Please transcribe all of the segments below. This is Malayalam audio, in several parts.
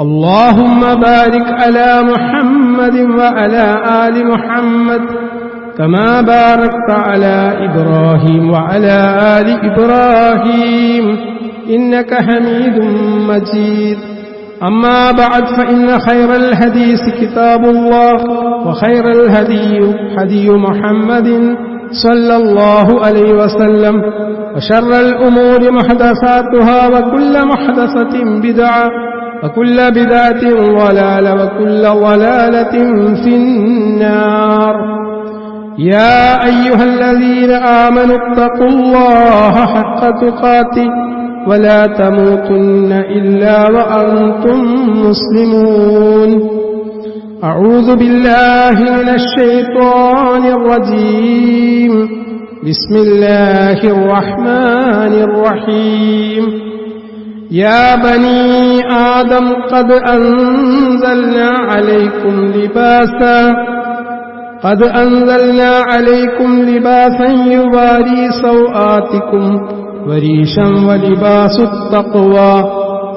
اللهم بارك على محمد وعلى آل محمد كما باركت على إبراهيم وعلى آل إبراهيم إنك حميد مجيد. أما بعد فإن خير الحديث كتاب الله وخير الهدي هدي محمد صلى الله عليه وسلم وشر الأمور محدثاتها وكل محدثة بدعة وكل بدعة ضلالة وكل ضلالة في النار. يا أيها الذين آمنوا اتقوا الله حق تقاته ولا تموتن إلا وأنتم مسلمون. أعوذ بالله من الشيطان الرجيم. بسم الله الرحمن الرحيم. يا بني آدم قد أنزلنا عليكم لباسا قد أنزلنا عليكم لباسا يباري سوآتكم وريشا ولباس التقوى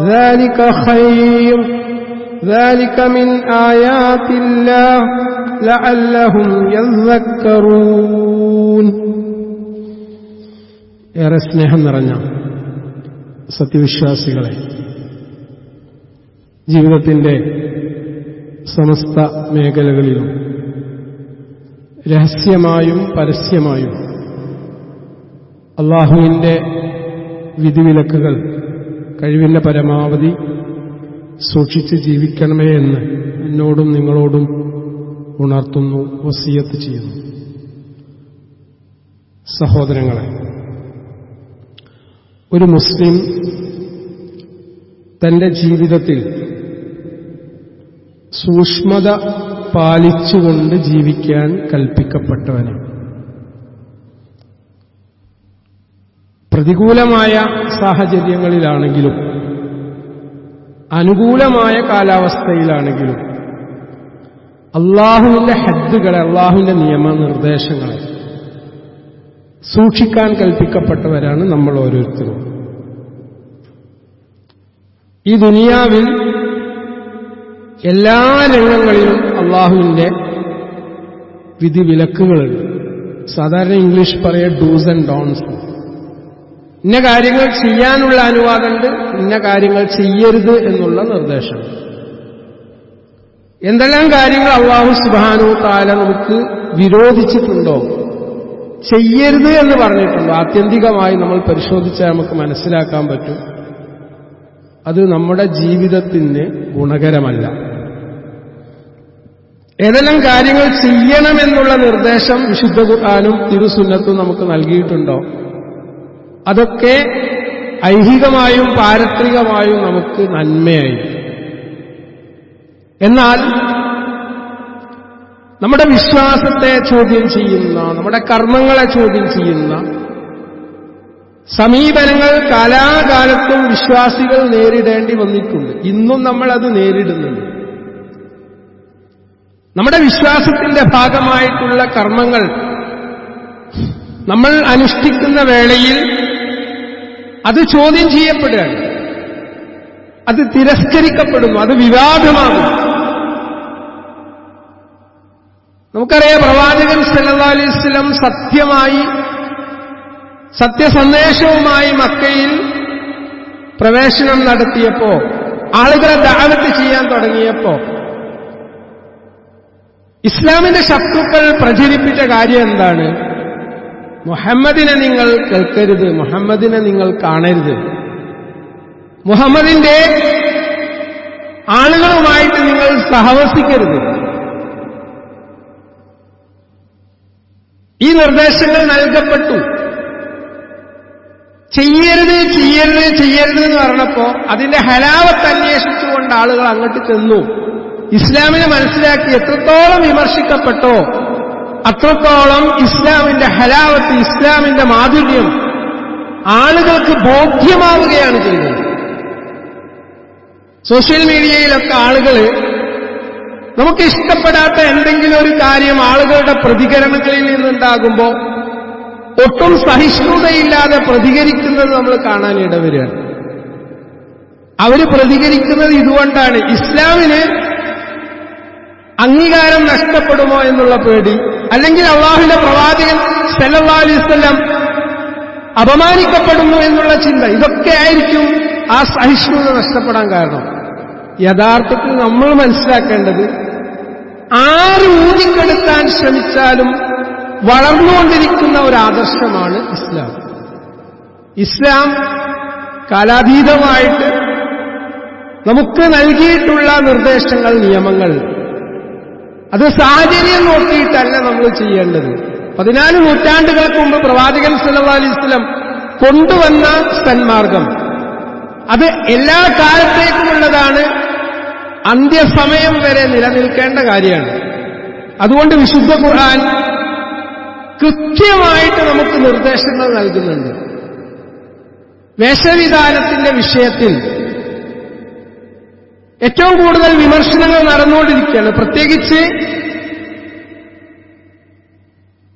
ذلك خير ذلك من آيات الله لعلهم يذكرون ഏറെ സ്നേഹം നിറഞ്ഞ സത്യവിശ്വാസികളെ ജീവിതത്തിന്റെ സമസ്ത മേഖലകളിലും രഹസ്യമായും പരസ്യമായും അള്ളാഹുവിന്റെ വിധിവിലക്കുകൾ കഴിവിന്റെ പരമാവധി സൂക്ഷിച്ച് ജീവിക്കണമേ എന്ന് എന്നോടും നിങ്ങളോടും ഉണർത്തുന്നു വസീയത്ത് ചെയ്യുന്നു. സഹോദരങ്ങളെ ഒരു മുസ്ലിം തന്റെ ജീവിതത്തിൽ സൂക്ഷ്മത പാലിച്ചുകൊണ്ട് ജീവിക്കാൻ കൽപ്പിക്കപ്പെട്ടവനാണ് പ്രതികൂലമായ സാഹചര്യങ്ങളിലാണെങ്കിലും അനുകൂലമായ കാലാവസ്ഥയിലാണെങ്കിലും അള്ളാഹുവിന്റെ ഹദ്ദുകളെ അള്ളാഹുവിന്റെ നിയമനിർദ്ദേശങ്ങളെ സൂക്ഷിക്കാൻ കൽപ്പിക്കപ്പെട്ടവരാണ് നമ്മൾ ഓരോരുത്തരും. ഈ ദുനിയാവിൽ എല്ലാ രംഗങ്ങളിലും അള്ളാഹുവിന്റെ വിധിവിലക്കുകളുണ്ട് സാധാരണ ഇംഗ്ലീഷ് പറയുക ഡൂസ് ആൻഡ് ഡോൺസ് ഇന്ന കാര്യങ്ങൾ ചെയ്യാനുള്ള അനുവാദമുണ്ട് ഇന്ന കാര്യങ്ങൾ ചെയ്യരുത് എന്നുള്ള നിർദ്ദേശം. എന്തെല്ലാം കാര്യങ്ങൾ അള്ളാഹു സുബാനു താല നമുക്ക് വിരോധിച്ചിട്ടുണ്ടോ? ചെയ്യരുത് എന്ന് പറഞ്ഞിട്ടുണ്ടോ. ആത്യന്തികമായി നമ്മൾ പരിശോധിച്ചാൽ നമുക്ക് മനസ്സിലാക്കാൻ പറ്റും. അത് നമ്മുടെ ജീവിതത്തിന് ഗുണകരമല്ല. ഏതെല്ലാം കാര്യങ്ങൾ ചെയ്യണമെന്നുള്ള നിർദ്ദേശം വിശുദ്ധ ഖുർആാനും തിരുസുന്നത്തും നമുക്ക് നൽകിയിട്ടുണ്ടോ? അതൊക്കെ ഐഹികമായും പാരത്രികമായും നമുക്ക് നന്മയായി എന്നാൽ നമ്മുടെ വിശ്വാസത്തെ ചോദ്യം ചെയ്യുന്ന നമ്മുടെ കർമ്മങ്ങളെ ചോദ്യം ചെയ്യുന്ന സമീപനങ്ങൾ കാലാകാലത്തും വിശ്വാസികൾ നേരിടേണ്ടി വന്നിട്ടുണ്ട്. ഇന്നും നമ്മൾ അത് നേരിടുന്നുണ്ട്. നമ്മുടെ വിശ്വാസത്തിന്റെ ഭാഗമായിട്ടുള്ള കർമ്മങ്ങൾ നമ്മൾ അനുഷ്ഠിക്കുന്ന വേളയിൽ അത് ചോദ്യം ചെയ്യപ്പെടുകയാണ്. അത് തിരസ്കരിക്കപ്പെടുന്നു അത് വിവാദമാകുന്നു. നമുക്കറിയാം പ്രവാചകൻ സല്ലാ സത്യമായി സത്യസന്ദേശവുമായി മക്കയിൽ പ്രവേശനം നടത്തിയപ്പോ ആളുകളെ ദാനത്ത് ചെയ്യാൻ തുടങ്ങിയപ്പോ ഇസ്ലാമിന്റെ ശത്രുക്കൾ പ്രചരിപ്പിച്ച കാര്യം എന്താണ്? മുഹമ്മദിനെ നിങ്ങൾ കേൾക്കരുത് മുഹമ്മദിനെ നിങ്ങൾ കാണരുത്. മുഹമ്മദിന്റെ ആളുകളുമായിട്ട് നിങ്ങൾ സഹവസിക്കരുത്. ഈ നിർദ്ദേശങ്ങൾ നൽകപ്പെട്ടു. ചെയ്യരുത് ചെയ്യരുത് ചെയ്യരുത് എന്ന് പറഞ്ഞപ്പോ അതിന്റെ ഹലാവത്ത് അന്വേഷിച്ചുകൊണ്ട് ആളുകൾ അങ്ങോട്ട് ചെന്നു. ഇസ്ലാമിനെ മനസ്സിലാക്കി എത്രത്തോളം വിമർശിക്കപ്പെട്ടോ അത്രത്തോളം ഇസ്ലാമിന്റെ ഹലാവത്ത് ഇസ്ലാമിന്റെ മാധുര്യം ആളുകൾക്ക് ബോധ്യമാവുകയാണ് ചെയ്തത് സോഷ്യൽ മീഡിയയിലൊക്കെ ആളുകൾ നമുക്ക് ഇഷ്ടപ്പെടാത്ത എന്തെങ്കിലും ഒരു കാര്യം ആളുകളുടെ പ്രതികരണങ്ങളിൽ നിന്നുണ്ടാകുമ്പോൾ ഒട്ടും സഹിഷ്ണുതയില്ലാതെ പ്രതികരിക്കുന്നത് നമ്മൾ കാണാൻ ഇടവരികയാണ് അവർ പ്രതികരിക്കുന്നത് ഇതുകൊണ്ടാണ്. ഇസ്ലാമിന് അംഗീകാരം നഷ്ടപ്പെടുമോ എന്നുള്ള പേടി അല്ലെങ്കിൽ അള്ളാഹുവിന്റെ പ്രവാചകൻ വസല്ലം അപമാനിക്കപ്പെടുന്നു എന്നുള്ള ചിന്ത ഇതൊക്കെ ആയിരിക്കും ആ സഹിഷ്ണുത നഷ്ടപ്പെടാൻ കാരണം. യഥാർത്ഥത്തിൽ നമ്മൾ മനസ്സിലാക്കേണ്ടത് ആര് ഊതിക്കെടുക്കാൻ ശ്രമിച്ചാലും വളർന്നുകൊണ്ടിരിക്കുന്ന ഒരു ആദർശമാണ് ഇസ്ലാം. ഇസ്ലാം കാലാതീതമായിട്ട് നമുക്ക് നൽകിയിട്ടുള്ള നിർദ്ദേശങ്ങൾ നിയമങ്ങൾ അത് സാഹചര്യം നോക്കിയിട്ടല്ല നമ്മൾ ചെയ്യേണ്ടത്. പതിനാല് നൂറ്റാണ്ടുകൾക്ക് മുമ്പ് പ്രവാചകൻ സല്ലാ അലൈഹി വസല്ലം കൊണ്ടുവന്ന സന്മാർഗം. അത് എല്ലാ കാലത്തേക്കുമുള്ളതാണ് അന്ത്യസമയം വരെ നിലനിൽക്കേണ്ട കാര്യമാണ്. അതുകൊണ്ട് വിശുദ്ധ ഖുർആൻ കൃത്യമായിട്ട് നമുക്ക് നിർദ്ദേശങ്ങൾ നൽകുന്നുണ്ട്. വേഷവിധാനത്തിന്റെ വിഷയത്തിൽ ഏറ്റവും കൂടുതൽ വിമർശനങ്ങൾ നടന്നുകൊണ്ടിരിക്കുകയാണ്. പ്രത്യേകിച്ച്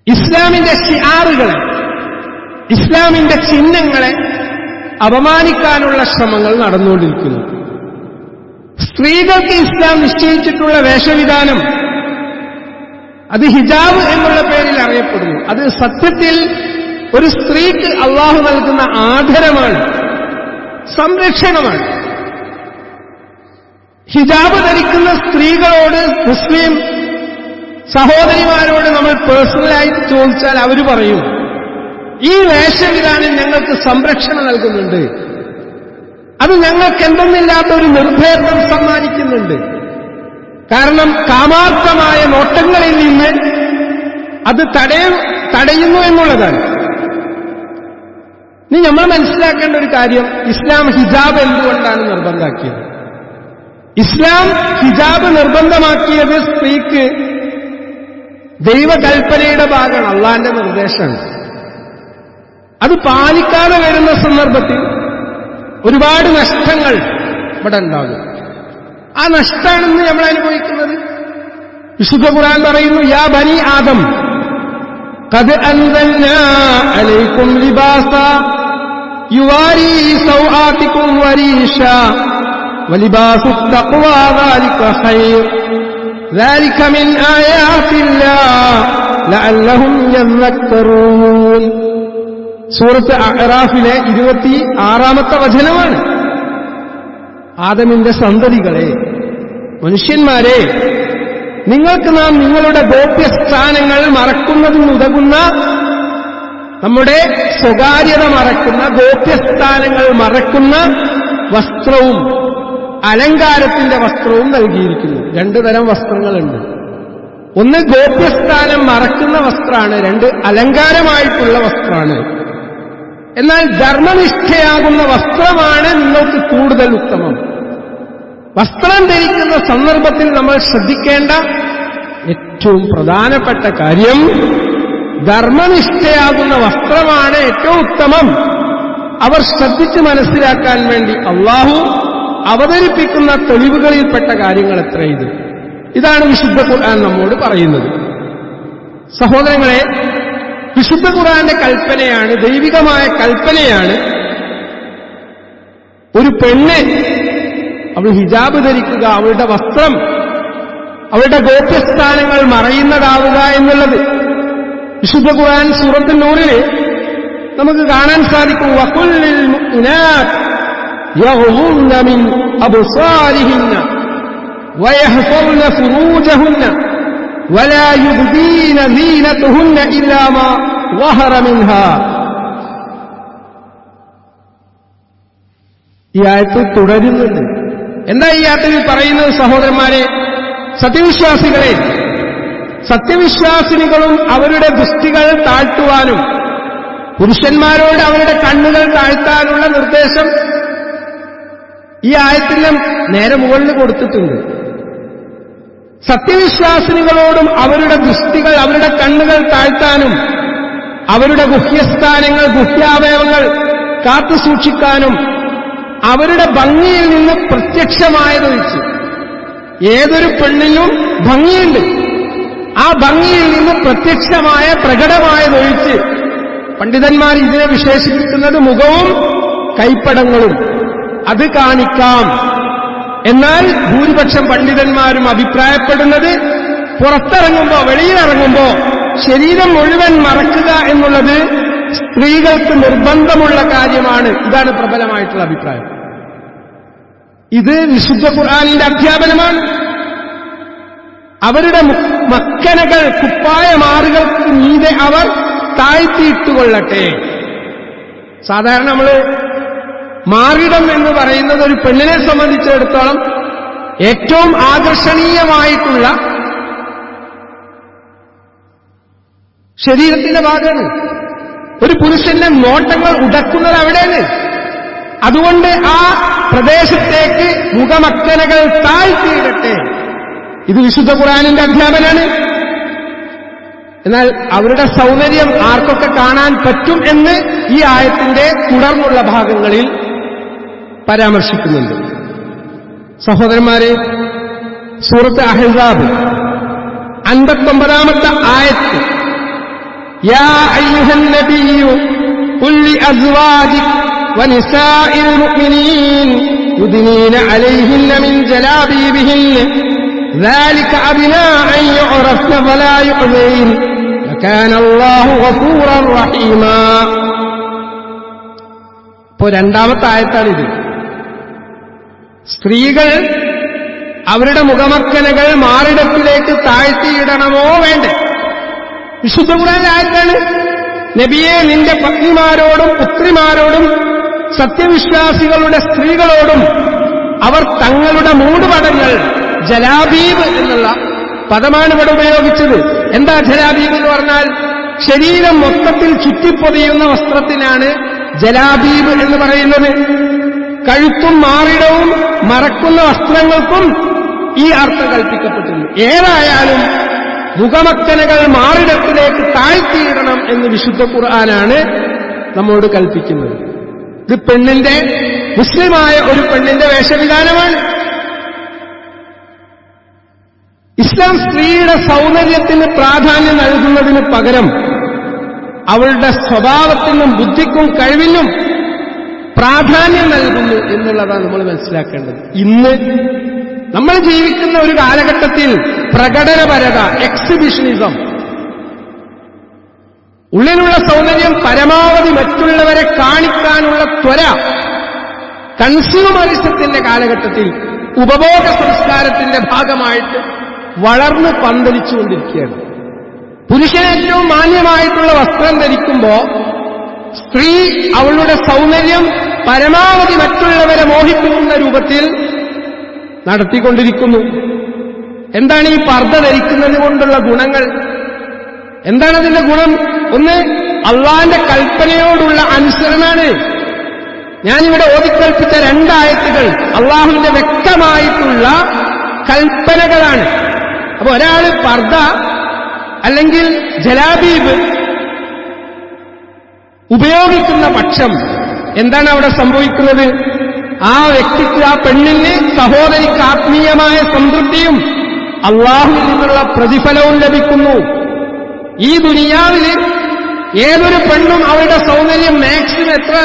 ഇസ്ലാമിന്റെ ഷിയാറുകളെ ഇസ്ലാമിന്റെ ചിഹ്നങ്ങളെ അപമാനിക്കാനുള്ള ശ്രമങ്ങൾ നടന്നുകൊണ്ടിരിക്കുന്നു. സ്ത്രീകൾക്ക് ഇസ്ലാം നിശ്ചയിച്ചിട്ടുള്ള വേഷവിധാനം അത് ഹിജാബ് എന്നുള്ള പേരിൽ അറിയപ്പെടുന്നു. അത് സത്യത്തിൽ ഒരു സ്ത്രീക്ക് അള്ളാഹു നൽകുന്ന ആദരമാണ് സംരക്ഷണമാണ്. ഹിജാബ് ധരിക്കുന്ന സ്ത്രീകളോട് മുസ്ലിം സഹോദരിമാരോട് നമ്മൾ പേഴ്സണലായിട്ട് ചോദിച്ചാൽ അവർ പറയും ഈ വേഷവിധാനം ഞങ്ങൾക്ക് സംരക്ഷണം നൽകുന്നുണ്ട്. അത് ഞങ്ങൾക്ക് എന്തെന്നില്ലാത്ത ഒരു നിർഭേദം സമ്മാനിക്കുന്നുണ്ട്. കാരണം കാമാർത്ഥമായ നോട്ടങ്ങളിൽ നിന്ന് അത് തടയ തടയുന്നു എന്നുള്ളതാണ്. ഇനി നമ്മൾ മനസ്സിലാക്കേണ്ട ഒരു കാര്യം ഇസ്ലാം ഹിജാബ് എന്തുകൊണ്ടാണ് നിർബന്ധമാക്കിയത് ഇസ്ലാം ഹിജാബ് നിർബന്ധമാക്കിയത് സ്ത്രീക്ക് ദൈവകൽപ്പനയുടെ ഭാഗമാണ് അള്ളാന്റെ നിർദ്ദേശമാണ്. അത് പാലിക്കാതെ വരുന്ന സന്ദർഭത്തിൽ ഒരുപാട് നഷ്ടങ്ങൾ ഇവിടെ ഉണ്ടാകും. ആ നഷ്ടമാണെന്ന് നമ്മൾ അനുഭവിക്കുന്നത്. വിശുദ്ധ ഖുർആൻ പറയുന്നു യാ ബനി ആദം കത് അലൈക്കും ലിബാസ യുവാരി സൗആത്തിക്കും വരീഷ. ولباس التقوى ذلك خير ذلك من آيات الله لعلهم يذكرون സൂറത്ത് അറാഫിലെ ഇരുപത്തി ആറാമത്തെ വചനമാണ് ആദമിന്റെ സന്തതികളെ മനുഷ്യന്മാരെ നിങ്ങൾക്ക് നാം നിങ്ങളുടെ ഗോപ്യസ്ഥാനങ്ങൾ മറക്കുന്നതിനുതകുന്ന നമ്മുടെ സ്വകാര്യത മറക്കുന്ന ഗോപ്യസ്ഥാനങ്ങൾ മറക്കുന്ന വസ്ത്രവും അലങ്കാരത്തിന്റെ വസ്ത്രവും നൽകിയിരിക്കുന്നു. രണ്ടു തരം വസ്ത്രങ്ങളുണ്ട്. ഒന്ന് ഗോപ്യസ്ഥാനം മറക്കുന്ന വസ്ത്രമാണ് രണ്ട് അലങ്കാരമായിട്ടുള്ള വസ്ത്രമാണ്. എന്നാൽ ധർമ്മനിഷ്ഠയാകുന്ന വസ്ത്രമാണ് നിങ്ങൾക്ക് കൂടുതൽ ഉത്തമം. വസ്ത്രം ധരിക്കുന്ന സന്ദർഭത്തിൽ നമ്മൾ ശ്രദ്ധിക്കേണ്ട ഏറ്റവും പ്രധാനപ്പെട്ട കാര്യം ധർമ്മനിഷ്ഠയാകുന്ന വസ്ത്രമാണ് ഏറ്റവും ഉത്തമം. അവർ ശ്രദ്ധിച്ച് മനസ്സിലാക്കാൻ വേണ്ടി അള്ളാഹു അവതരിപ്പിക്കുന്ന തെളിവുകളിൽപ്പെട്ട കാര്യങ്ങൾ എത്ര ഇത്? ഇതാണ് വിശുദ്ധ ഖുർആൻ നമ്മോട് പറയുന്നത്. സഹോദരങ്ങളെ വിശുദ്ധ ഖുർആന്റെ കൽപ്പനയാണ് ദൈവികമായ കൽപ്പനയാണ് ഒരു പെണ്ണ് അവൾ ഹിജാബ് ധരിക്കുക അവളുടെ വസ്ത്രം അവളുടെ ഗോപ്യസ്ഥാനങ്ങൾ മറയുന്നതാവുക എന്നുള്ളത് വിശുദ്ധ ഖുർആൻ സൂറത്തിൽ നൂറിൽ നമുക്ക് കാണാൻ സാധിക്കും. വക്കുല്ലിൽ മുഅ്മിനാത്ത് يغضن من أبصارهن ويحفظن فروجهن ولا يبدين زينتهن إلا ما ظهر منها ഈ ആയത്ത് തുടരുന്നുണ്ട് എന്താ ഈ ആയത്തിൽ പറയുന്നത് സഹോദരന്മാരെ സത്യവിശ്വാസികളെ സത്യവിശ്വാസിനികളും അവരുടെ ദൃഷ്ടികൾ താഴ്ത്തുവാനും പുരുഷന്മാരോട് അവരുടെ കണ്ണുകൾ താഴ്ത്താനുള്ള നിർദ്ദേശം ഈ ആയത്തിലും നേരെ മുകളിൽ കൊടുത്തിട്ടുണ്ട്. സത്യവിശ്വാസിനികളോടും അവരുടെ ദൃഷ്ടികൾ അവരുടെ കണ്ണുകൾ താഴ്ത്താനും അവരുടെ ഗുഹ്യസ്ഥാനങ്ങൾ ഗുഹ്യാവയവങ്ങൾ കാത്തു സൂക്ഷിക്കാനും അവരുടെ ഭംഗിയിൽ നിന്ന് പ്രത്യക്ഷമായതൊഴിച്ച് ഏതൊരു പെണ്ണിനും ഭംഗിയുണ്ട്. ആ ഭംഗിയിൽ നിന്ന് പ്രത്യക്ഷമായ പ്രകടമായതൊഴിച്ച് പണ്ഡിതന്മാർ ഇതിനെ വിശേഷിപ്പിക്കുന്നത് മുഖവും കൈപ്പടങ്ങളും. അത് കാണിക്കാം. എന്നാൽ ഭൂരിപക്ഷം പണ്ഡിതന്മാരും അഭിപ്രായപ്പെടുന്നത് പുറത്തിറങ്ങുമ്പോ വെളിയിലിറങ്ങുമ്പോ ശരീരം മുഴുവൻ മറക്കുക എന്നുള്ളത് സ്ത്രീകൾക്ക് നിർബന്ധമുള്ള കാര്യമാണ്. ഇതാണ് പ്രബലമായിട്ടുള്ള അഭിപ്രായം. ഇത് വിശുദ്ധ ഖുർആാനിന്റെ അധ്യാപനമാണ്. അവരുടെ മക്കനകൾ കുപ്പായ മാറുകൾക്ക് മീതെ അവർ താഴ്ത്തിയിട്ടുകൊള്ളട്ടെ. സാധാരണ നമ്മൾ മാറിടം എന്ന് പറയുന്നത് ഒരു പെണ്ണിനെ സംബന്ധിച്ചിടത്തോളം ഏറ്റവും ആകർഷണീയമായിട്ടുള്ള ശരീരത്തിന്റെ ഭാഗമാണ്. ഒരു പുരുഷന്റെ നോട്ടങ്ങൾ ഉടക്കുന്നത് അവിടെയാണ്. അതുകൊണ്ട് ആ പ്രദേശത്തേക്ക് മുഖമക്കനകൾ താഴ്ത്തിയിടട്ടെ. ഇത് വിശുദ്ധ ഖുറാനിന്റെ അധ്യാപനാണ് എന്നാൽ അവരുടെ സൗന്ദര്യം ആർക്കൊക്കെ കാണാൻ പറ്റും എന്ന് ഈ ആയത്തിന്റെ തുടർന്നുള്ള ഭാഗങ്ങളിൽ പരാമർശിക്കുന്നുണ്ട് സഹോദരന്മാരെ സൂറത്ത് അഹ്സാബ് അൻപത്തൊമ്പതാമത്തെ ആയത്ത് യാ അയ്യുഹൻ നബിയു قل لأزواجك ونساء المؤمنين يدنين عليهن من جلابيبهن ذلك أدنى أن يعرفن فلا يؤذين وكان الله غفورا رحيما ഇപ്പോ രണ്ടാമത്തെ ആയത്താണിത് സ്ത്രീകൾ അവരുടെ മുഖമക്കനകൾ മാറിടത്തിലേക്ക് താഴ്ത്തിയിടണമോ വേണ്ടേ? വിശുദ്ധ ഖുറാൻ ആയത്താണ് നബിയെ നിന്റെ പത്നിമാരോടും പുത്രിമാരോടും സത്യവിശ്വാസികളുടെ സ്ത്രീകളോടും അവർ തങ്ങളുടെ മൂടുപടങ്ങൾ ജലാബീബ് എന്നുള്ള പദമാണ് ഇവിടെ ഉപയോഗിച്ചത്. എന്താ ജലാബീബ് എന്ന് പറഞ്ഞാൽ ശരീരം മൊത്തത്തിൽ ചുറ്റിപ്പൊതിയുന്ന വസ്ത്രത്തിനാണ് ജലാബീബ് എന്ന് പറയുന്നത്. കഴുത്തും മാറിടവും മറക്കുന്ന വസ്ത്രങ്ങൾക്കും ഈ അർത്ഥം കൽപ്പിക്കപ്പെട്ടിരുന്നു. ഏതായാലും മുഖമക്കനകൾ മാറിടത്തിലേക്ക് താഴ്ത്തിയിടണം എന്ന് വിശുദ്ധ ഖുർആനാണ് നമ്മോട് കൽപ്പിക്കുന്നത്. ഇത് പെണ്ണിന്റെ മുസ്ലിമായ ഒരു പെണ്ണിന്റെ വേഷവിധാനമാണ്. ഇസ്ലാം സ്ത്രീയുടെ സൗന്ദര്യത്തിന് പ്രാധാന്യം നൽകുന്നതിന് പകരം അവളുടെ സ്വഭാവത്തിനും ബുദ്ധിക്കും കഴിവിനും പ്രാധാന്യം നൽകുന്നു എന്നുള്ളതാണ് നമ്മൾ മനസ്സിലാക്കേണ്ടത്. ഇന്ന് നമ്മൾ ജീവിക്കുന്ന ഒരു കാലഘട്ടത്തിൽ പ്രകടനപരത എക്സിബിഷനിസം ഉള്ളിലുള്ള സൗന്ദര്യം പരമാവധി മറ്റുള്ളവരെ കാണിക്കാനുള്ള ത്വര കൺസ്യൂമറിസത്തിന്റെ കാലഘട്ടത്തിൽ ഉപഭോഗ സംസ്കാരത്തിന്റെ ഭാഗമായിട്ട് വളർന്നു പന്തലിച്ചുകൊണ്ടിരിക്കുകയാണ്. പുരുഷൻ ഏറ്റവും മാന്യമായിട്ടുള്ള വസ്ത്രം ധരിക്കുമ്പോ സ്ത്രീ അവളുടെ സൗന്ദര്യം പരമാവധി മറ്റുള്ളവരെ മോഹിപ്പിക്കുന്ന രൂപത്തിൽ നടത്തിക്കൊണ്ടിരിക്കുന്നു. എന്താണ് ഈ പർദ്ധ ധരിക്കുന്നത് കൊണ്ടുള്ള ഗുണങ്ങൾ? എന്താണ് അതിന്റെ ഗുണം? ഒന്ന് അള്ളാന്റെ കൽപ്പനയോടുള്ള അനുസരണാണ്. ഞാനിവിടെ ഓതിക്കൽപ്പിച്ച രണ്ടായത്തുകൾ അള്ളാഹുവിന്റെ വ്യക്തമായിട്ടുള്ള കൽപ്പനകളാണ്. അപ്പൊ ഒരാൾ പർദ്ദ അല്ലെങ്കിൽ ജലാബീബ് ഉപയോഗിക്കുന്ന പക്ഷം എന്താണ് അവിടെ സംഭവിക്കുന്നത്? ആ വ്യക്തിക്ക് ആ പെണ്ണിന് സഹോദരിക്ക് ആത്മീയമായ സംതൃപ്തിയും അള്ളാഹുവിൽ നിന്നുള്ള പ്രതിഫലവും ലഭിക്കുന്നു. ഈ ദുനിയാവിൽ ഏതൊരു പെണ്ണും അവരുടെ സൗന്ദര്യം മാക്സിമം എത്ര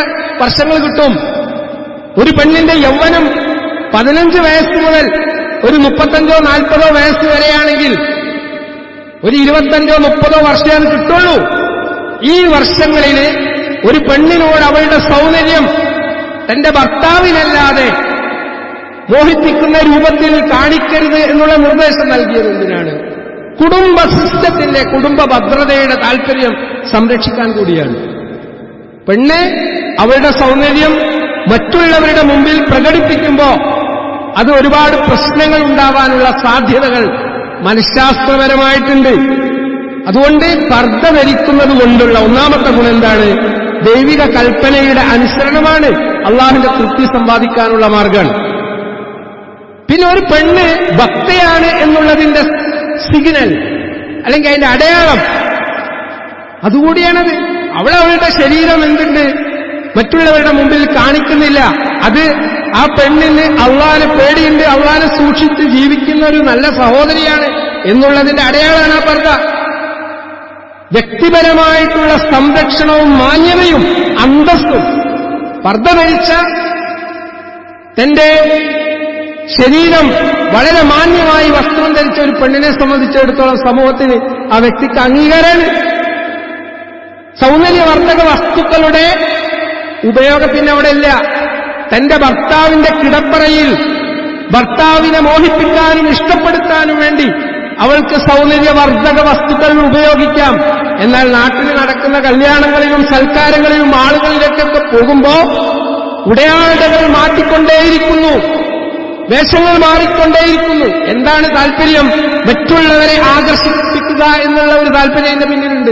വർഷങ്ങൾ കിട്ടും? ഒരു പെണ്ണിന്റെ യൗവനം പതിനഞ്ച് വയസ്സ് മുതൽ ഒരു മുപ്പത്തഞ്ചോ നാൽപ്പതോ വയസ്സ് വരെയാണെങ്കിൽ ഒരു ഇരുപത്തഞ്ചോ മുപ്പതോ വർഷമാണ് കിട്ടുള്ളൂ. ഈ വർഷങ്ങളിൽ ഒരു പെണ്ണിനോട് അവളുടെ സൗന്ദര്യം തന്റെ ഭർത്താവിനല്ലാതെ മോഹിപ്പിക്കുന്ന രൂപത്തിൽ കാണിക്കരുത് എന്നുള്ള നിർദ്ദേശം നൽകിയത് എന്തിനാണ്? കുടുംബ സിസ്റ്റത്തിന്റെ കുടുംബ ഭദ്രതയുടെ താല്പര്യം സംരക്ഷിക്കാൻ കൂടിയാണ്. പെണ്ണ് അവരുടെ സൗന്ദര്യം മറ്റുള്ളവരുടെ മുമ്പിൽ പ്രകടിപ്പിക്കുമ്പോൾ അത് ഒരുപാട് പ്രശ്നങ്ങൾ ഉണ്ടാവാനുള്ള സാധ്യതകൾ മനഃശാസ്ത്രപരമായിട്ടുണ്ട്. അതുകൊണ്ട് പർദ്ദ ധരിക്കുന്നത് കൊണ്ടുള്ള ഒന്നാമത്തെ ഗുണം എന്താണ്? ദൈവിക കൽപ്പനയുടെ അനുസരണമാണ് അള്ളാഹിന്റെ തൃപ്തി സമ്പാദിക്കാനുള്ള മാർഗമാണ് പിന്നെ ഒരു പെണ്ണ് ഭക്തയാണ് എന്നുള്ളതിന്റെ സിഗ്നൽ അല്ലെങ്കിൽ അതിന്റെ അടയാളം. അതുകൂടിയാണത്. അവളുടെ ശരീരം എന്തുണ്ട്? മറ്റുള്ളവരുടെ മുമ്പിൽ കാണിക്കുന്നില്ല. അത് ആ പെണ്ണിന് അള്ളാനെ പേടിയുണ്ട് അള്ളാനെ സൂക്ഷിച്ച് ജീവിക്കുന്ന ഒരു നല്ല സഹോദരിയാണ് എന്നുള്ളതിന്റെ അടയാളമാണ് ആ പർദ്ദ. വ്യക്തിപരമായിട്ടുള്ള സംരക്ഷണവും മാന്യതയും അന്തസ്സും പർദ്ദ ധരിച്ച തന്റെ ശരീരം വളരെ മാന്യമായി വസ്ത്രം ധരിച്ച ഒരു പെണ്ണിനെ സംബന്ധിച്ചിടത്തോളം സമൂഹത്തിന് ആ വ്യക്തിക്ക് അംഗീകാരമാണ്. സൗന്ദര്യവർദ്ധക വസ്തുക്കളുടെ ഉപയോഗത്തിന് അവിടെ ഇല്ല. തന്റെ ഭർത്താവിന്റെ കിടപ്പറയിൽ ഭർത്താവിനെ മോഹിപ്പിക്കാനും ഇഷ്ടപ്പെടുത്താനും വേണ്ടി അവൾക്ക് സൗന്ദര്യവർദ്ധക വസ്തുക്കൾ ഉപയോഗിക്കാം. എന്നാൽ നാട്ടിൽ നടക്കുന്ന കല്യാണങ്ങളിലും സൽക്കാരങ്ങളിലും ആളുകളിലേക്കൊക്കെ പോകുമ്പോ ഉടയാടകൾ മാറ്റിക്കൊണ്ടേയിരിക്കുന്നു. വേഷങ്ങൾ മാറിക്കൊണ്ടേയിരിക്കുന്നു. എന്താണ് താല്പര്യം? മറ്റുള്ളവരെ ആകർഷിപ്പിക്കുക എന്നുള്ള ഒരു താല്പര്യം എന്റെ പിന്നിലുണ്ട്.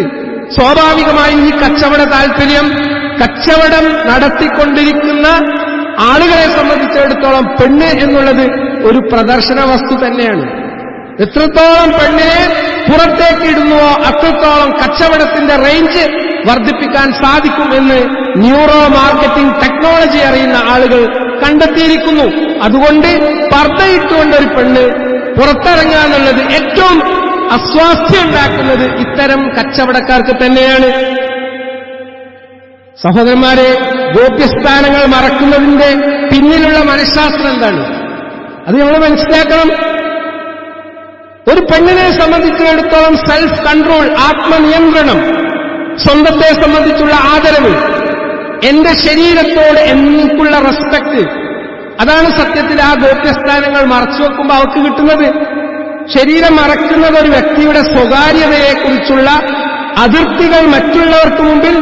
സ്വാഭാവികമായും ഈ കച്ചവട താല്പര്യം കച്ചവടം നടത്തിക്കൊണ്ടിരിക്കുന്ന ആളുകളെ സംബന്ധിച്ചിടത്തോളം പെണ്ണ് എന്നുള്ളത് ഒരു പ്രദർശന വസ്തു തന്നെയാണ്. എത്രത്തോളം പെണ്ണിനെ പുറത്തേക്ക് ഇടുന്നുവോ അത്രത്തോളം കച്ചവടത്തിന്റെ റേഞ്ച് വർദ്ധിപ്പിക്കാൻ സാധിക്കും എന്ന് ന്യൂറോ മാർക്കറ്റിംഗ് ടെക്നോളജി അറിയുന്ന ആളുകൾ കണ്ടെത്തിയിരിക്കുന്നു. അതുകൊണ്ട് പർദ്ദയിട്ടുകൊണ്ട് ഒരു പെണ്ണ് പുറത്തിറങ്ങുക എന്നുള്ളത് ഏറ്റവും അസ്വാസ്ഥ്യം ഉണ്ടാക്കുന്നത് ഇത്തരം കച്ചവടക്കാർക്ക് തന്നെയാണ്. സഹോദരന്മാരെ ഗോപ്യസ്ഥാനങ്ങൾ മറക്കുന്നതിന്റെ പിന്നിലുള്ള മനഃശാസ്ത്രം എന്താണ്? അത് നമ്മൾ മനസ്സിലാക്കണം. ഒരു പെണ്ണിനെ സംബന്ധിച്ചിടത്തോളം സെൽഫ് കൺട്രോൾ ആത്മനിയന്ത്രണം സ്വന്തത്തെ സംബന്ധിച്ചുള്ള ആദരവ് എന്റെ ശരീരത്തോട് എനിക്കുള്ള റെസ്പെക്ട് അതാണ് സത്യത്തിൽ ആ ഗോപ്യസ്ഥാനങ്ങൾ മറച്ചു വെക്കുമ്പോൾ അവർക്ക് കിട്ടുന്നത്. ശരീരം മറക്കുന്നത് ഒരു വ്യക്തിയുടെ സ്വകാര്യതയെക്കുറിച്ചുള്ള അതിർത്തികൾ മറ്റുള്ളവർക്ക് മുമ്പിൽ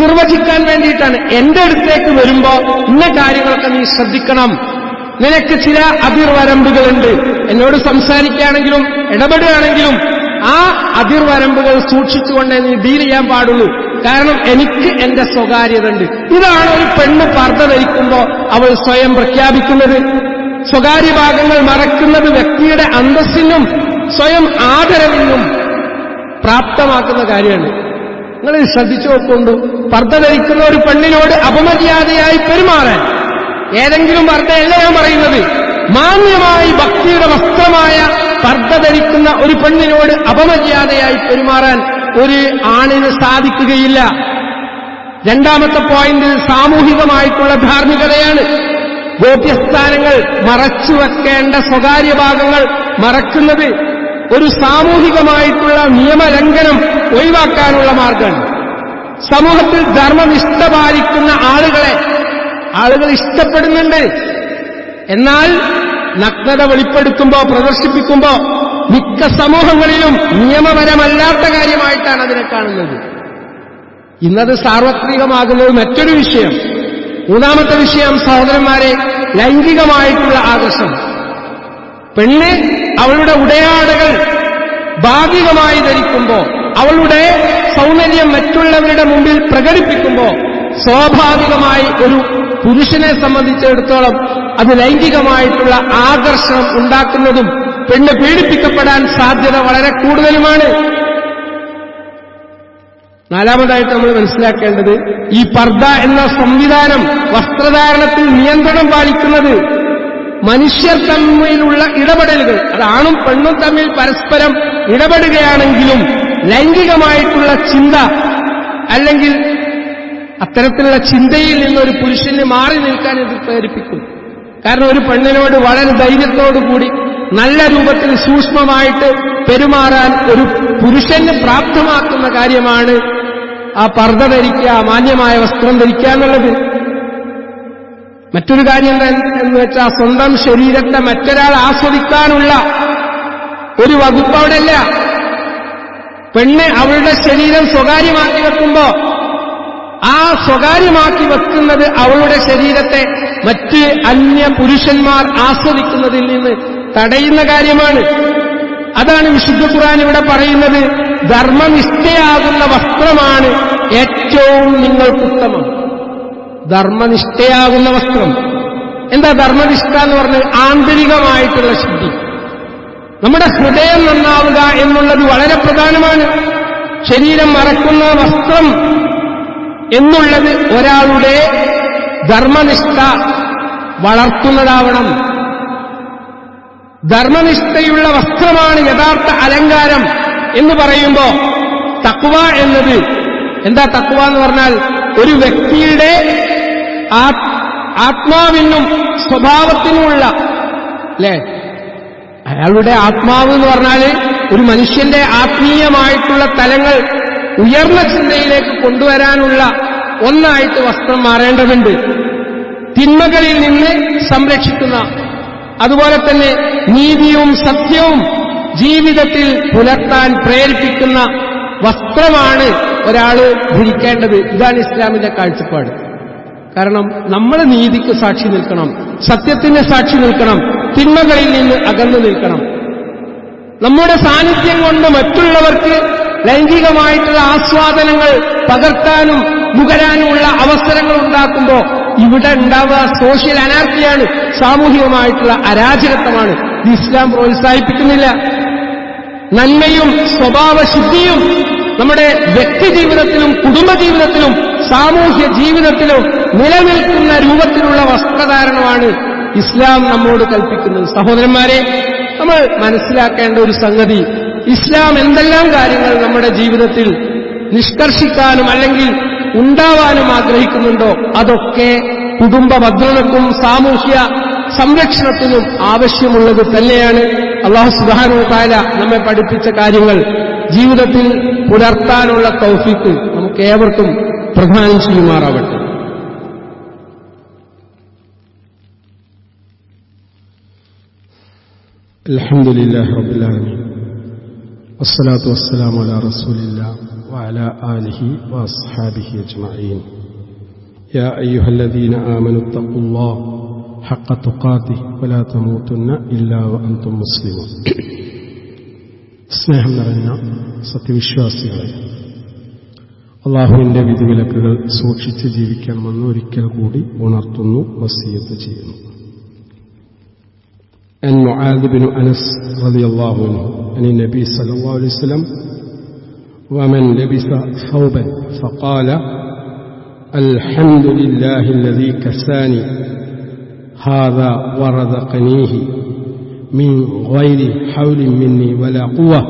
നിർവചിക്കാൻ വേണ്ടിയിട്ടാണ്. എന്റെ അടുത്തേക്ക് വരുമ്പോ ഇന്ന കാര്യങ്ങളൊക്കെ നീ ശ്രദ്ധിക്കണം. നിനക്ക് ചില അതിർവരമ്പുകളുണ്ട്. എന്നോട് സംസാരിക്കുകയാണെങ്കിലും ഇടപെടുകയാണെങ്കിലും ആ അതിർവരമ്പുകൾ സൂക്ഷിച്ചുകൊണ്ടേ നീ ഡീൽ ചെയ്യാൻ പാടുള്ളൂ. കാരണം എനിക്ക് എന്റെ സ്വകാര്യത ഉണ്ട് ഇതാണ് ഒരു പെണ്ണ് പർദ്ദ ധരിക്കുമ്പോ അവൾ സ്വയം പ്രഖ്യാപിക്കുന്നത്. സ്വകാര്യ ഭാഗങ്ങൾ മറക്കുന്നത് വ്യക്തിയുടെ അന്തസ്സിനും സ്വയം ആദരവിനും പ്രാപ്തമാക്കുന്ന കാര്യമാണ്. നിങ്ങൾ ശ്രദ്ധിച്ചു നോക്കൊണ്ടു പർദ്ദ ധരിക്കുന്ന ഒരു പെണ്ണിനോട് അപമര്യാദയായി പെരുമാറാൻ. ഏതെങ്കിലും പർദ്ദയല്ല ഞാൻ പറയുന്നത്? മാന്യമായി ഭക്തിയുടെ വസ്ത്രമായ പർദ്ദ ധരിക്കുന്ന ഒരു പെണ്ണിനോട് അപമര്യാദയായി പെരുമാറാൻ ഒരു ആണിന് സാധിക്കുകയില്ല. രണ്ടാമത്തെ പോയിന്റ് സാമൂഹികമായിട്ടുള്ള ധാർമ്മികതയാണ്. ഗോപ്യസ്ഥാനങ്ങൾ മറച്ചു വെക്കേണ്ട സ്വകാര്യ ഭാഗങ്ങൾ മറക്കുന്നത് ഒരു സാമൂഹികമായിട്ടുള്ള നിയമലംഘനം ഒഴിവാക്കാനുള്ള മാർഗമാണ്. സമൂഹത്തിൽ ധർമ്മനിഷ്ഠ പാലിക്കുന്ന ആളുകളെ ആളുകൾ ഇഷ്ടപ്പെടുന്നുണ്ട്. എന്നാൽ നഗ്നത വെളിപ്പെടുത്തുമ്പോ പ്രദർശിപ്പിക്കുമ്പോ മിക്ക സമൂഹങ്ങളിലും നിയമപരമല്ലാത്ത കാര്യമായിട്ടാണ് അതിനെ കാണുന്നത്. ഇന്നത് സാർവത്രികമാകുന്നത് മറ്റൊരു വിഷയം. മൂന്നാമത്തെ വിഷയം സഹോദരന്മാരെ ലൈംഗികമായിട്ടുള്ള ആകർഷണം. പെണ്ണ് അവളുടെ ഉടയാടകൾ ഭാഗികമായി ധരിക്കുമ്പോ അവളുടെ സൗന്ദര്യം മറ്റുള്ളവരുടെ മുമ്പിൽ പ്രകടിപ്പിക്കുമ്പോ സ്വാഭാവികമായി ഒരു പുരുഷനെ സംബന്ധിച്ചിടത്തോളം അത് ലൈംഗികമായിട്ടുള്ള ആകർഷണം ഉണ്ടാക്കുന്നതും പെണ്ണ് പീഡിപ്പിക്കപ്പെടാൻ സാധ്യത വളരെ കൂടുതലുമാണ്. നാലാമതായിട്ട് നമ്മൾ മനസ്സിലാക്കേണ്ടത് ഈ പർദ്ദ എന്ന സംവിധാനം വസ്ത്രധാരണത്തിൽ നിയന്ത്രണം പാലിക്കുന്നത് മനുഷ്യർ തമ്മിലുള്ള ഇടപെടലുകൾ അത് ആണും പെണ്ണും തമ്മിൽ പരസ്പരം ഇടപെടുകയാണെങ്കിലും ലൈംഗികമായിട്ടുള്ള ചിന്ത അല്ലെങ്കിൽ അത്തരത്തിലുള്ള ചിന്തയിൽ നിന്ന് ഒരു പുരുഷന് മാറി നിൽക്കാൻ ഇത് പ്രേരിപ്പിക്കും. കാരണം ഒരു പെണ്ണിനോട് വളരെ ധൈര്യത്തോടുകൂടി നല്ല രൂപത്തിൽ സൂക്ഷ്മമായിട്ട് പെരുമാറാൻ ഒരു പുരുഷന് പ്രാപ്തമാക്കുന്ന കാര്യമാണ് ആ പർദ്ദ ധരിക്കുക മാന്യമായ വസ്ത്രം ധരിക്കുക എന്നുള്ളത്. മറ്റൊരു കാര്യം എന്ന് വെച്ചാൽ സ്വന്തം ശരീരത്തെ മറ്റൊരാൾ ആസ്വദിക്കാനുള്ള ഒരു വകുപ്പ് അവിടെയല്ല. പെണ്ണ് അവളുടെ ശരീരം സ്വകാര്യമാക്കി വെക്കുമ്പോ ആ സ്വകാര്യമാക്കി വെക്കുന്നത് അവളുടെ ശരീരത്തെ മറ്റ് അന്യ പുരുഷന്മാർ ആസ്വദിക്കുന്നതിൽ നിന്ന് തടയുന്ന കാര്യമാണ്. അതാണ് വിശുദ്ധ ഖുർആൻ ഇവിടെ പറയുന്നത് ധർമ്മനിഷ്ഠയാകുന്ന വസ്ത്രമാണ് ഏറ്റവും നിങ്ങൾക്കുത്തമം ധർമ്മനിഷ്ഠയാകുന്ന വസ്ത്രം. എന്താ ധർമ്മനിഷ്ഠ എന്ന് പറഞ്ഞത് ആന്തരികമായിട്ടുള്ള ശുദ്ധി. നമ്മുടെ ഹൃദയം നന്നാവുക എന്നുള്ളത് വളരെ പ്രധാനമാണ്. ശരീരം മറക്കുന്ന വസ്ത്രം എന്നുള്ളത് ഒരാളുടെ ധർമ്മനിഷ്ഠ വളർത്തുന്നതാവണം. ധർമ്മനിഷ്ഠയുള്ള വസ്ത്രമാണ് യഥാർത്ഥ അലങ്കാരം എന്ന് പറയുമ്പോ തക്വ എന്നത് എന്താ തക്വ എന്ന് പറഞ്ഞാൽ ഒരു വ്യക്തിയുടെ ആത്മാവിനും സ്വഭാവത്തിനുമുള്ള അല്ലേ? അയാളുടെ ആത്മാവ് എന്ന് പറഞ്ഞാൽ ഒരു മനുഷ്യന്റെ ആത്മീയമായിട്ടുള്ള തലങ്ങൾ ഉയർന്ന ചിന്തയിലേക്ക് കൊണ്ടുവരാനുള്ള ഒന്നായിട്ട് വസ്ത്രം മാറേണ്ടതുണ്ട്. തിന്മകളിൽ നിന്ന് സംരക്ഷിക്കുന്ന അതുപോലെ തന്നെ നീതിയും സത്യവും ജീവിതത്തിൽ പുലർത്താൻ പ്രേരിപ്പിക്കുന്ന വസ്ത്രമാണ് ഒരാൾ ധരിക്കേണ്ടത്. ഇതാണ് ഇസ്ലാമിന്റെ കാഴ്ചപ്പാട്. കാരണം നമ്മൾ നീതിക്ക് സാക്ഷി നിൽക്കണം സത്യത്തിന് സാക്ഷി നിൽക്കണം തിന്മകളിൽ നിന്ന് അകന്നു നിൽക്കണം. നമ്മുടെ സാന്നിധ്യം കൊണ്ട് മറ്റുള്ളവർക്ക് ലൈംഗികമായിട്ടുള്ള ആസ്വാദനങ്ങൾ പകർത്താനും നുകരാനുമുള്ള അവസരങ്ങൾ ഉണ്ടാക്കുമ്പോൾ ഇവിടെ ഉണ്ടാവുക സോഷ്യൽ അനാർക്കിയാണ് സാമൂഹികമായിട്ടുള്ള അരാജകത്വമാണ്. ഇസ്ലാം പ്രോത്സാഹിപ്പിക്കുന്നില്ല. നന്മയും സ്വഭാവശുദ്ധിയും നമ്മുടെ വ്യക്തി ജീവിതത്തിലും കുടുംബജീവിതത്തിലും സാമൂഹ്യ ജീവിതത്തിലും നിലനിൽക്കുന്ന രൂപത്തിലുള്ള വസ്ത്രധാരണമാണ് ഇസ്ലാം നമ്മോട് കൽപ്പിക്കുന്നത്. സഹോദരന്മാരെ നമ്മൾ മനസ്സിലാക്കേണ്ട ഒരു സംഗതി. ഇസ്ലാം എന്തെല്ലാം കാര്യങ്ങൾ നമ്മുടെ ജീവിതത്തിൽ നിഷ്കർഷിക്കാനും അല്ലെങ്കിൽ ഉണ്ടാവാനും ആഗ്രഹിക്കുന്നുണ്ടോ അതൊക്കെ കുടുംബ ഭദ്രതക്കും സാമൂഹ്യ സംരക്ഷണത്തിനും ആവശ്യമുള്ളത് തന്നെയാണ് അള്ളാഹു സുബാനു താല നമ്മെ പഠിപ്പിച്ച കാര്യങ്ങൾ ജീവിതത്തിൽ പുലർത്താനുള്ള തൗഫീക്ക് നമുക്ക് ഏവർക്കും പ്രധാനം ചെയ്യുമാറാവട്ടെ الحمد لله رب العالمين والصلاة والسلام على رسول الله وعلى آله وأصحابه أجمعين يا أيها الذين آمنوا اتقوا الله حق تقاته ولا تموتن إلا وأنتم مسلمون സ്നേഹം നിറഞ്ഞ സത്യവിശ്വാസികളെ അള്ളാഹുവിന്റെ വിധിവിലക്കുകൾ സൂക്ഷിച്ച് ജീവിക്കണമെന്ന് ഒരിക്കൽ കൂടി ഉണർത്തുന്നു വസീയത്ത് ചെയ്യുന്നു عن معاذ بن أنس رضي الله عنه عن النبي صلى الله عليه وسلم ومن لبس ثوبا فقال الحمد لله الذي كساني هذا ورزقنيه من غير حول مني ولا قوة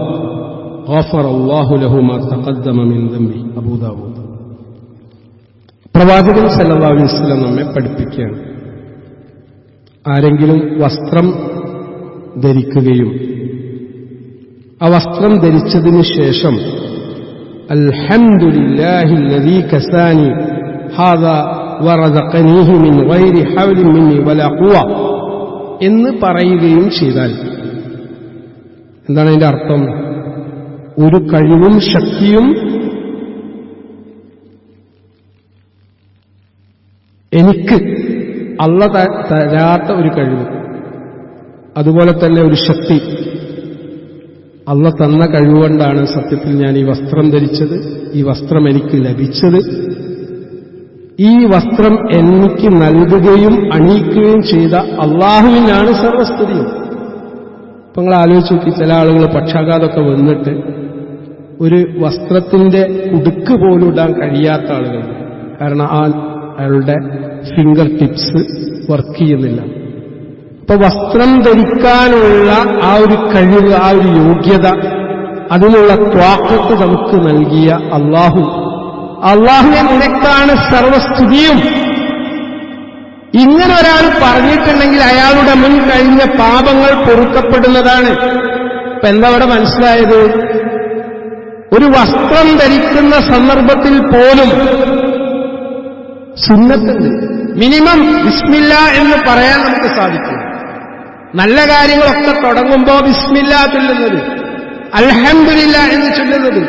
غفر الله له ما تقدم من ذنبه أبو داود പ്രവാചകൻ സല്ലല്ലാഹു അലൈഹി വസല്ലം നമ്മെ പഠിപ്പിക്കുകയാണ് ആരെങ്കിലും വസ്ത്രം ധരിക്കുകയും ആ വസ്ത്രം ധരിച്ചതിന് ശേഷം അൽഹംദുലില്ലാഹില്ലദീ കസാനി ഹാദ വറദഖനീഹി ഗൈരി ഹൗലി മിന്നി വലാ എന്ന് പറയുകയും ചെയ്താൽ എന്താണ് അതിന്റെ അർത്ഥം? ഒരു കഴിവും ശക്തിയും എനിക്ക് അള്ള തരാത്ത ഒരു കഴിവ് അതുപോലെ തന്നെ ഒരു ശക്തി. അള്ള തന്ന കഴിവുകൊണ്ടാണ് സത്യത്തിൽ ഞാൻ ഈ വസ്ത്രം ധരിച്ചത് ഈ വസ്ത്രം എനിക്ക് ലഭിച്ചത്. ഈ വസ്ത്രം എനിക്ക് നൽകുകയും അണിയിക്കുകയും ചെയ്ത അള്ളാഹുവിനാണ് സർവസ്തുതിയും. ഇപ്പൊ നിങ്ങൾ ആലോചിച്ച് നോക്കി ചില ആളുകൾ പക്ഷാഘാതമൊക്കെ വന്നിട്ട് ഒരു വസ്ത്രത്തിന്റെ ഉടുക്ക് പോലും ഇടാൻ കഴിയാത്ത ആളുകൾ കാരണം ആ അയാളുടെ ഫിംഗർ ടിപ്സ് വർക്ക് ചെയ്യുന്നില്ല. അപ്പൊ വസ്ത്രം ധരിക്കാനുള്ള ആ ഒരു കഴിവ് ആ ഒരു യോഗ്യത അതിനുള്ള ത്വാക്കത്ത് നമുക്ക് നൽകിയ അള്ളാഹു. അള്ളാഹുവിനെ നിനക്കാണ് സർവസ്തുതിയും ഇങ്ങനെ ഒരാൾ പറഞ്ഞിട്ടുണ്ടെങ്കിൽ അയാളുടെ മുൻ കഴിഞ്ഞ പാപങ്ങൾ പൊറുക്കപ്പെടുന്നതാണ്. ഇപ്പൊ എന്താ അവിടെ മനസ്സിലായത്? ഒരു വസ്ത്രം ധരിക്കുന്ന സന്ദർഭത്തിൽ പോലും സുന്നത്തുണ്ട്. മിനിമം വിസ്മില്ല എന്ന് പറയാൻ നമുക്ക് സാധിക്കും. നല്ല കാര്യങ്ങളൊക്കെ തുടങ്ങുമ്പോൾ ബിസ്മില്ല ചൊല്ലുന്നത് അൽഹംദുലില്ല എന്ന് ചൊല്ലുന്നത്.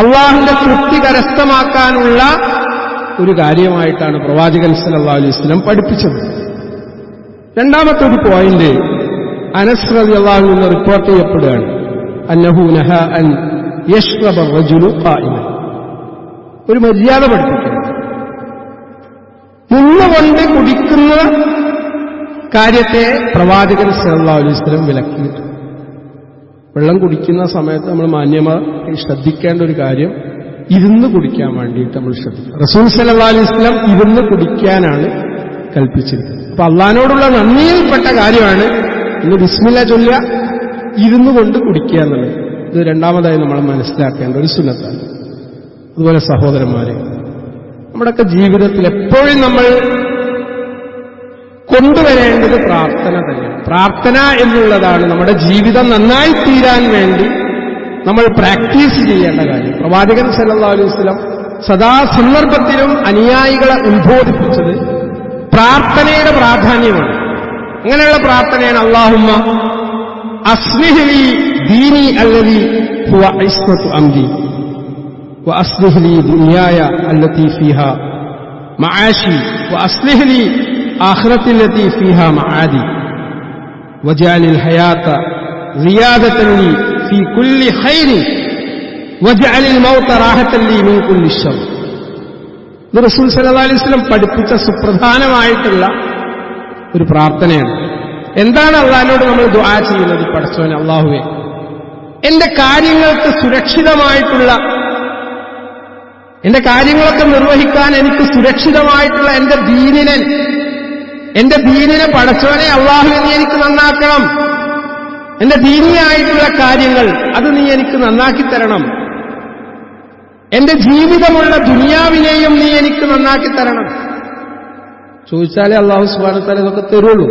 അള്ളാഹുന്റെ തൃപ്തി കരസ്ഥമാക്കാനുള്ള ഒരു കാര്യമായിട്ടാണ് പ്രവാചകൻ സല്ലല്ലാഹു അലൈഹി വസല്ലം പഠിപ്പിച്ചത്. രണ്ടാമത്തെ ഒരു പോയിന്റ് അനസ് അള്ളാഹു നിന്ന് റിപ്പോർട്ട് ചെയ്യപ്പെടുകയാണ്. ഒരു മര്യാദ പഠിപ്പിക്കുന്നു നിന്നുകൊണ്ട് കുടിക്കുന്ന കാര്യത്തെ പ്രവാചകൻ സല്ലല്ലാഹു അലൈഹി വസല്ലം വിലക്കിയിട്ടുണ്ട് വെള്ളം കുടിക്കുന്ന സമയത്ത് നമ്മൾ മാന്യമായി ശ്രദ്ധിക്കേണ്ട ഒരു കാര്യം ഇരുന്ന് കുടിക്കാൻ വേണ്ടിയിട്ട് നമ്മൾ ശ്രദ്ധിക്കും റസൂൽ സല്ലല്ലാഹു അലൈഹി വസല്ലം ഇരുന്ന് കുടിക്കാനാണ് കൽപ്പിച്ചിരിക്കുന്നത്. അപ്പൊ അള്ളഹാനോടുള്ള നന്ദിയിൽപ്പെട്ട കാര്യമാണ് ഇന്ന് ബിസ്മില്ല ചൊല്ലുക ഇരുന്നു കൊണ്ട് കുടിക്കുക എന്നുള്ളത്. ഇത് രണ്ടാമതായി നമ്മൾ മനസ്സിലാക്കേണ്ട ഒരു സുന്നത്താണ്. അതുപോലെ സഹോദരന്മാരെ നമ്മുടെയൊക്കെ ജീവിതത്തിൽ എപ്പോഴും നമ്മൾ കൊണ്ടുവരേണ്ടത് പ്രാർത്ഥന തന്നെയാണ് പ്രാർത്ഥന എന്നുള്ളതാണ് നമ്മുടെ ജീവിതം നന്നായി തീരാൻ വേണ്ടി നമ്മൾ പ്രാക്ടീസ് ചെയ്യേണ്ട കാര്യം പ്രവാചകൻ സല്ലല്ലാഹു അലൈഹി വസല്ലം സദാ സന്ദർഭത്തിലും അനുയായികളെ ഉത്ബോധിപ്പിച്ചത് പ്രാർത്ഥനയുടെ പ്രാധാന്യമാണ് അങ്ങനെയുള്ള പ്രാർത്ഥനയാണ് അള്ളാഹുമ്മ അസ്ലിഹലി ദീനി അല്ലതി ഹുവ ഇസ്മത്തു അംരി وأصلح لي دنياي التي فيها معاشي وأصلح لي آخرتي التي فيها معادي واجعل الحياة زيادة لي في كل خير واجعل الموت راحة لي من كل شر ഇത് റസൂൽ സല്ലല്ലാഹു അലൈഹി വസല്ലം പഠിപ്പിച്ച സുപ്രധാനമായിട്ടുള്ള ഒരു പ്രാർത്ഥനയാണ് എന്താണ് അള്ളാഹിനോട് നമ്മൾ ദുആ ചെയ്യുന്നത് പഠിച്ചവൻ അള്ളാഹുവെ എന്റെ കാര്യങ്ങൾക്ക് സുരക്ഷിതമായിട്ടുള്ള എന്റെ കാര്യങ്ങളൊക്കെ നിർവഹിക്കാൻ എനിക്ക് സുരക്ഷിതമായിട്ടുള്ള എന്റെ ദീനിനെ എന്റെ ദീനിനെ പടച്ചവനെ അള്ളാഹു നീ എനിക്ക് നന്നാക്കണം. എന്റെ ദീനിയായിട്ടുള്ള കാര്യങ്ങൾ അത് നീ എനിക്ക് നന്നാക്കി തരണം. എന്റെ ജീവിതമുള്ള ദുനിയാവിനെയും നീ എനിക്ക് നന്നാക്കി തരണം. ചോദിച്ചാലേ അള്ളാഹു സുബാനത്താലെ ഇതൊക്കെ തരുള്ളൂ.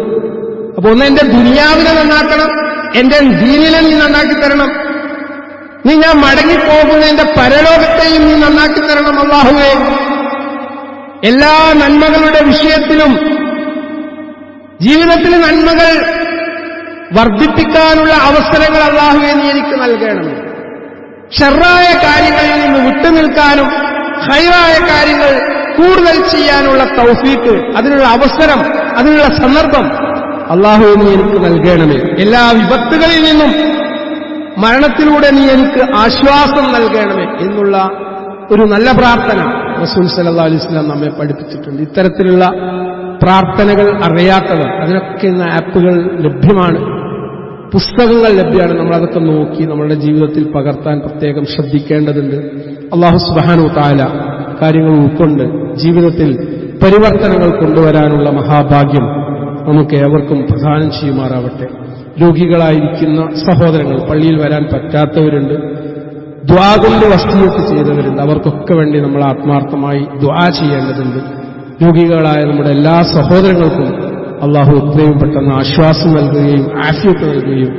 അപ്പൊ ഒന്ന് എന്റെ ദുനിയാവിനെ നന്നാക്കണം എന്റെ ദീനിനെ നീ നന്നാക്കി തരണം. നീ ഞാൻ മടങ്ങിപ്പോകുന്ന എന്റെ പരലോകത്തെയും നീ നന്നാക്കി തരണം അള്ളാഹുവേ. എല്ലാ നന്മകളുടെ വിഷയത്തിലും ജീവിതത്തിലെ നന്മകൾ വർദ്ധിപ്പിക്കാനുള്ള അവസരങ്ങൾ അള്ളാഹുവെ നീ എനിക്ക് നൽകണം. ഷെറായ കാര്യങ്ങളിൽ നിന്ന് വിട്ടുനിൽക്കാനും ഹൈറായ കാര്യങ്ങൾ കൂടുതൽ ചെയ്യാനുള്ള തൗഫീക്ക് അതിനുള്ള അവസരം അതിനുള്ള സന്ദർഭം അള്ളാഹു നീ എനിക്ക് നൽകണമേ. എല്ലാ വിപത്തുകളിൽ നിന്നും മരണത്തിലൂടെ നീ എനിക്ക് ആശ്വാസം നൽകണമേ എന്നുള്ള ഒരു നല്ല പ്രാർത്ഥന റസൂൽ സല്ലാ അലൈഹി നമ്മെ പഠിപ്പിച്ചിട്ടുണ്ട്. ഇത്തരത്തിലുള്ള പ്രാർത്ഥനകൾ അറിയാത്തവർ. അതിനൊക്കെ ഇന്ന് ആപ്പുകൾ ലഭ്യമാണ്. പുസ്തകങ്ങൾ ലഭ്യമാണ്. നമ്മളതൊക്കെ നോക്കി നമ്മളുടെ ജീവിതത്തിൽ പകർത്താൻ പ്രത്യേകം ശ്രദ്ധിക്കേണ്ടതുണ്ട്. അള്ളാഹു സുബാനു താല കാര്യങ്ങൾ ഉൾക്കൊണ്ട് ജീവിതത്തിൽ പരിവർത്തനങ്ങൾ കൊണ്ടുവരാനുള്ള മഹാഭാഗ്യം നമുക്ക് ഏവർക്കും പ്രധാനം ചെയ്യുമാറാവട്ടെ. രോഗികളായിരിക്കുന്ന സഹോദരങ്ങൾ പള്ളിയിൽ വരാൻ പറ്റാത്തവരുണ്ട്. ദ്വാകൊണ്ട് കൊണ്ട് വസ്തുവത്ത് ചെയ്തവരുണ്ട്. അവർക്കൊക്കെ വേണ്ടി നമ്മൾ ആത്മാർത്ഥമായി ദ്വാ ചെയ്യേണ്ടതുണ്ട്. രോഗികളായ നമ്മുടെ എല്ലാ സഹോദരങ്ങൾക്കും അള്ളാഹു എത്രയും പെട്ടെന്ന് ആശ്വാസം നൽകുകയും ആഫിയത്ത് നൽകുകയും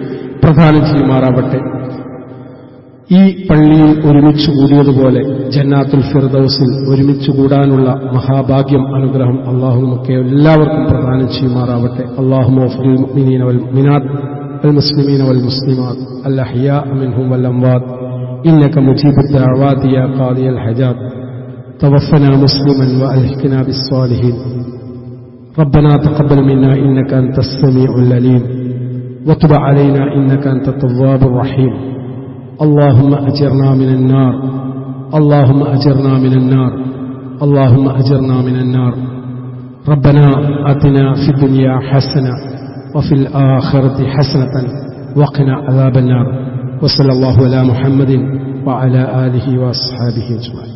പ്രദാനം ചെയ്യുമാറാവട്ടെ ഈ പള്ളിയിൽ ഒരുമിച്ച് കൂടിയതുപോലെ ജന്നാത്തുൽ ഫിർദൌസിൽ ഒരുമിച്ച് കൂടാനുള്ള മഹാഭാഗ്യം അനുഗ്രഹം അള്ളാഹു നമുക്ക് എല്ലാവർക്കും പ്രദാനം ചെയ്യുമാറാവട്ടെ അള്ളാഹു മുഅ്മിനീന വൽ മുഅ്മിനാത്ത് المسلمين والمسلمات الأحياء منهم والأموات إنك مجيب الدعوات يا قاضي الحاجات توفنا مسلما وألحقنا بالصالحين. ربنا تقبل منا إنك أنت السميع العليم. وتب علينا إنك أنت التواب الرحيم. اللهم أجرنا من النار. اللهم أجرنا من النار. اللهم أجرنا من النار. ربنا آتنا في الدنيا حسنة وفي الآخرة حسنة وقنا عذاب النار. وصلى الله على محمد وعلى آله وأصحابه أجمعين.